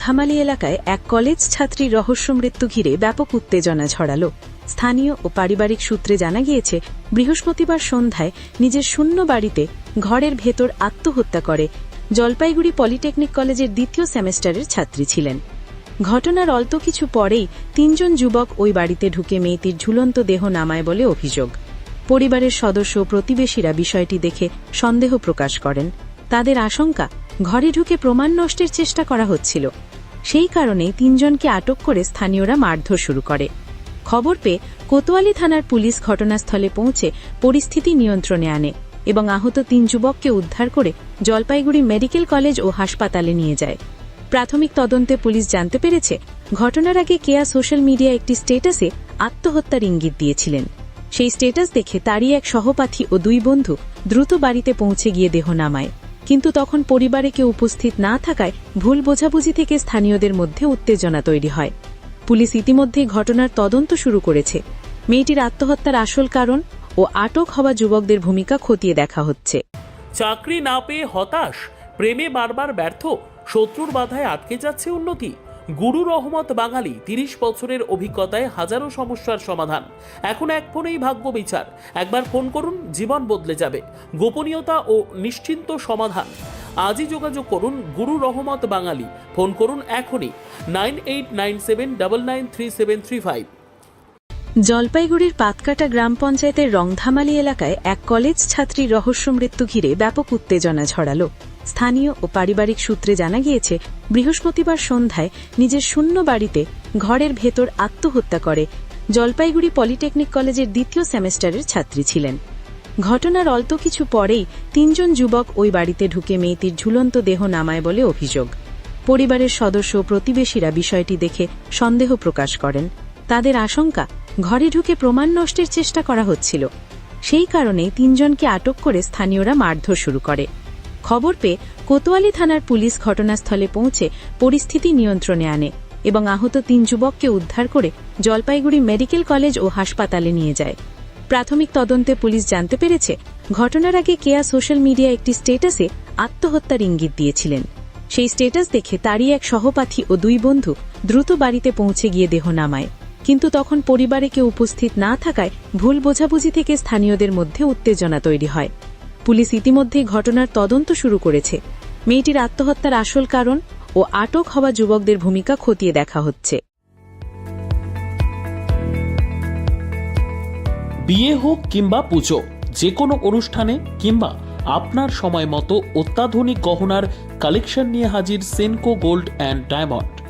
ধামালি এলাকায় এক কলেজ ছাত্রীর রহস্য মৃত্যু ঘিরে ব্যাপক উত্তেজনা ছড়ালো। স্থানীয় ও পারিবারিক সূত্রে জানা গিয়েছে, বৃহস্পতিবার সন্ধ্যায় নিজের শূন্য বাড়িতে ঘরের ভেতর আত্মহত্যা করে জলপাইগুড়ি পলিটেকনিক কলেজের দ্বিতীয় সেমেস্টারের ছাত্রী ছিলেন। ঘটনার অল্প কিছু পরেই তিনজন যুবক ওই বাড়িতে ঢুকে মেয়েটির ঝুলন্ত দেহ নামায় বলে অভিযোগ। পরিবারের সদস্য প্রতিবেশীরা বিষয়টি দেখে সন্দেহ প্রকাশ করেন। তাদের আশঙ্কা, ঘরে ঢুকে প্রমাণ নষ্টের চেষ্টা করা হচ্ছিল। সেই কারণেই তিনজনকে আটক করে স্থানীয়রা মারধর শুরু করে। খবর পেয়ে কোতোয়ালি থানার পুলিশ ঘটনাস্থলে পৌঁছে পরিস্থিতি নিয়ন্ত্রণে আনে এবং আহত তিন যুবককে উদ্ধার করে জলপাইগুড়ি মেডিকেল কলেজ ও হাসপাতালে নিয়ে যায়। প্রাথমিক তদন্তে পুলিশ জানতে পেরেছে, ঘটনার আগে কেয়া সোশ্যাল মিডিয়া একটি স্টেটাসে আত্মহত্যার ইঙ্গিত দিয়েছিলেন। সেই স্টেটাস দেখে তারই এক সহপাঠী ও দুই বন্ধু দ্রুত বাড়িতে পৌঁছে গিয়ে দেহ নামায় কিন্তু তখন পরিবারে কেউ উপস্থিত না থাকায় ভুল বোঝাবুঝি থেকে স্থানীয়দের মধ্যে উত্তেজনা তৈরি হয়। পুলিশ ইতিমধ্যেই ঘটনার তদন্ত শুরু করেছে। মেয়েটির আত্মহত্যার আসল কারণ ও আটক হওয়া যুবকদের ভূমিকা খতিয়ে দেখা হচ্ছে। চাকরি না পেয়ে হতাশ, প্রেমে বারবার ব্যর্থ, শত্রুর বাধায় আটকে যাচ্ছে উন্নতি। গুরু রহমত বাঙালি তিরিশ বছরের অভিজ্ঞতায় হাজারো সমস্যার সমাধান। এখন এক ফোনেই ভাগ্য বিচার। একবার ফোন করুন, জীবন বদলে যাবে। গোপনীয়তা ও নিশ্চিন্ত সমাধান। আজই যোগাযোগ করুন গুরু রহমত বাঙালি। ফোন করুন এখনই। Nine eight nine seven double nine three seven three five. জলপাইগুড়ির পাতকাটা গ্রাম পঞ্চায়েতের রংধামালি এলাকায় এক কলেজ ছাত্রীর রহস্য মৃত্যু ঘিরে ব্যাপক উত্তেজনা ছড়ালো। স্থানীয় ও পারিবারিক সূত্রে জানা গিয়েছে, বৃহস্পতিবার সন্ধ্যায় নিজের শূন্য বাড়িতে ঘরের ভেতর আত্মহত্যা করে জলপাইগুড়ি পলিটেকনিক কলেজের দ্বিতীয় সেমেস্টারের ছাত্রী ছিলেন। ঘটনার অল্প কিছু পরেই তিনজন যুবক ওই বাড়িতে ঢুকে মেয়েটির ঝুলন্ত দেহ নামায় বলে অভিযোগ। পরিবারের সদস্য প্রতিবেশীরা বিষয়টি দেখে সন্দেহ প্রকাশ করেন। তাদের আশঙ্কা ঘরে ঢুকে প্রমাণ নষ্টের চেষ্টা করা হচ্ছিল। সেই কারণেই তিনজনকে আটক করে স্থানীয়রা মারধর শুরু করে। খবর পেয়ে কোতোয়ালি থানার পুলিশ ঘটনাস্থলে পৌঁছে পরিস্থিতি নিয়ন্ত্রণে আনে এবং আহত তিন যুবককে উদ্ধার করে জলপাইগুড়ি মেডিকেল কলেজ ও হাসপাতালে নিয়ে যায়। প্রাথমিক তদন্তে পুলিশ জানতে পেরেছে, ঘটনার আগে কেয়া সোশ্যাল মিডিয়া একটি স্টেটাসে আত্মহত্যার ইঙ্গিত দিয়েছিলেন। সেই স্টেটাস দেখে তারই এক সহপাঠী ও দুই বন্ধু দ্রুত বাড়িতে পৌঁছে গিয়ে দেহ নামায় কিন্তু তখন পরিবারে কেউ উপস্থিত না থাকায় ভুল বোঝাবুঝি থেকে স্থানীয়দের মধ্যে উত্তেজনা তৈরি হয়। পুলিশ ইতিমধ্যেই ঘটনার তদন্ত শুরু করেছে। মেয়েটির আত্মহত্যার আসল কারণ ও আটক হওয়া যুবকদের ভূমিকা খতিয়ে দেখা হচ্ছে। বিয়ে হোক কিংবা পুজো যে কোনো অনুষ্ঠানে কিংবা আপনার সময় মতো অত্যাধুনিক গহনার কালেকশন নিয়ে হাজির সেনকো গোল্ড অ্যান্ড ডায়মন্ড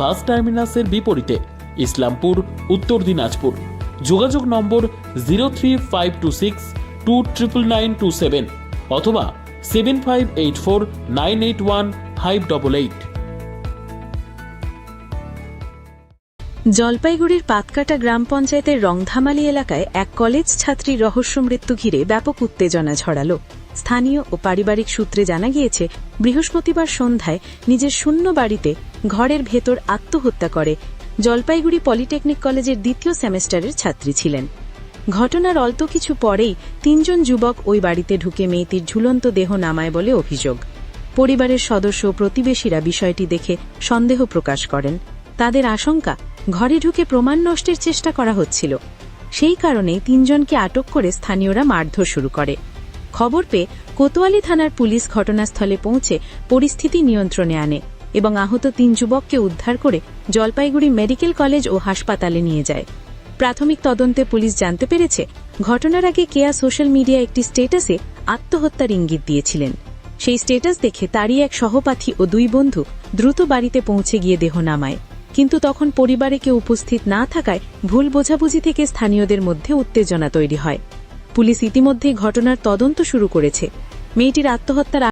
বাস টার্মিনাসের বিপরীতে ইসলামপুর, উত্তর দিনাজপুর। যোগাযোগ number zero three five two six two triple nine two seven অথবা seven five eight four nine eight one five double eight জলপাইগুড়ির পাতকাটা গ্রাম পঞ্চায়েতের রংধামালি এলাকায় এক কলেজ ছাত্রীর রহস্য মৃত্যু ঘিরে ব্যাপক উত্তেজনা ছড়ালো। স্থানীয় ও পারিবারিক সূত্রে জানা গিয়েছে, বৃহস্পতিবার সন্ধ্যায় নিজের শূন্য বাড়িতে ঘরের ভেতর আত্মহত্যা করে জলপাইগুড়ি পলিটেকনিক কলেজের দ্বিতীয় সেমেস্টারের ছাত্রী ছিলেন। ঘটনার অল্প কিছু পরেই তিনজন যুবক ওই বাড়িতে ঢুকে মেয়েটির ঝুলন্ত দেহ নামায় বলে অভিযোগ। পরিবারের সদস্য প্রতিবেশীরা বিষয়টি দেখে সন্দেহ প্রকাশ করেন। তাদের আশঙ্কা, ঘরে ঢুকে প্রমাণ নষ্টের চেষ্টা করা হচ্ছিল। সেই কারণেই তিনজনকে আটক করে স্থানীয়রা মারধর শুরু করে। খবর পেয়ে কোতোয়ালি থানার পুলিশ ঘটনাস্থলে পৌঁছে পরিস্থিতি নিয়ন্ত্রণে আনে এবং আহত তিন যুবককে উদ্ধার করে জলপাইগুড়ি মেডিকেল কলেজ ও হাসপাতালে নিয়ে যায়। প্রাথমিক তদন্তে পুলিশ জানতে পেরেছে, ঘটনার আগে কেয়া সোশ্যাল মিডিয়া একটি স্টেটাসে আত্মহত্যার ইঙ্গিত দিয়েছিলেন। সেই স্টেটাস দেখে তারই এক সহপাঠী ও দুই বন্ধু দ্রুত বাড়িতে পৌঁছে গিয়ে দেহ নামায়। কিন্তু তখন পরিবারে কেউ উপস্থিত না থাকায় ভুল বোঝাবুঝি থেকে স্থানীয়দের মধ্যে উত্তেজনা তৈরি হয়। পুলিশ ইতিমধ্যেই ঘটনার তদন্ত শুরু করেছে। মেয়েটির আত্মহত্যার